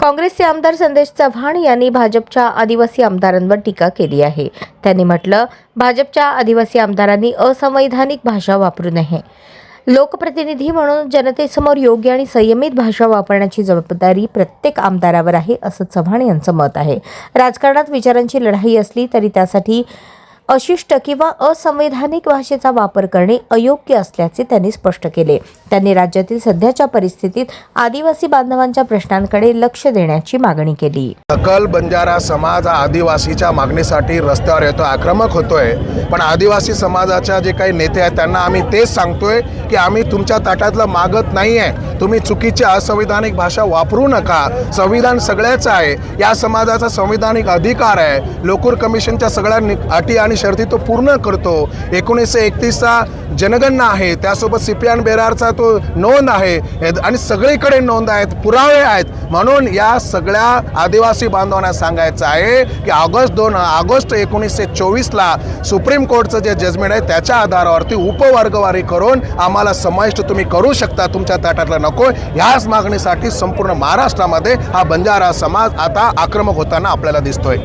काँग्रेसचे आमदार संदेश चव्हाण यांनी भाजपच्या आदिवासी आमदारांवर टीका केली आहे. त्यांनी म्हटलं भाजपच्या आदिवासी आमदारांनी असंवैधानिक भाषा वापरू नये. लोकप्रतिनिधी म्हणून जनतेसमोर योग्य आणि संयमित भाषा वापरण्याची जबाबदारी प्रत्येक आमदारावर आहे असं चव्हाण यांचं मत आहे. राजकारणात विचारांची लढाई असली तरी त्यासाठी अशिष्ट किंवा असंवैधानिक भाषेचा वापर करणे अयोग्य असल्याचे त्यांनी स्पष्ट केले. त्यांनी राज्यातील सध्याच्या परिस्थितीत आदिवासी बांधवांच्या प्रश्नांकडे लक्ष देण्याची मागणी केली. सकल बंजारा समाज हा आदिवासीच्या मागणीसाठी रस्त्यावर येतो आक्रमक होतोय. पण आदिवासी समाजाच्या जे काही नेते आहेत त्यांना आम्ही तेच सांगतोय की आम्ही तुमच्या ताटातलं मागत नाही आहे तुम्ही चुकीची असंविधानिक भाषा वापरू नका. संविधान सगळ्याचं आहे. या समाजाचा संविधानिक अधिकार आहे. लोकूर कमिशनच्या सगळ्या नि- अटी आणि शर्ती तो पूर्ण करतो. एकोणीसशे एकतीसचा जनगणना आहे. त्यासोबत सिपियान बेरारचा तो नोंद आहे. आणि सगळीकडे नोंद आहेत. पुरावे आहेत. म्हणून या सगळ्या आदिवासी बांधवांना सांगायचं आहे की ऑगस्ट दोन ऑगस्ट एकोणीसशे चोवीसला सुप्रीम कोर्टचं जे जजमेंट आहे त्याच्या आधारावरती उपवर्गवारी करून आम्हाला समाविष्ट तुम्ही करू शकता तुमच्या ताटातलं नको. ह्याच मागणीसाठी संपूर्ण महाराष्ट्रामध्ये हा बंजारा समाज आता आक्रमक होताना आपल्याला दिसतोय.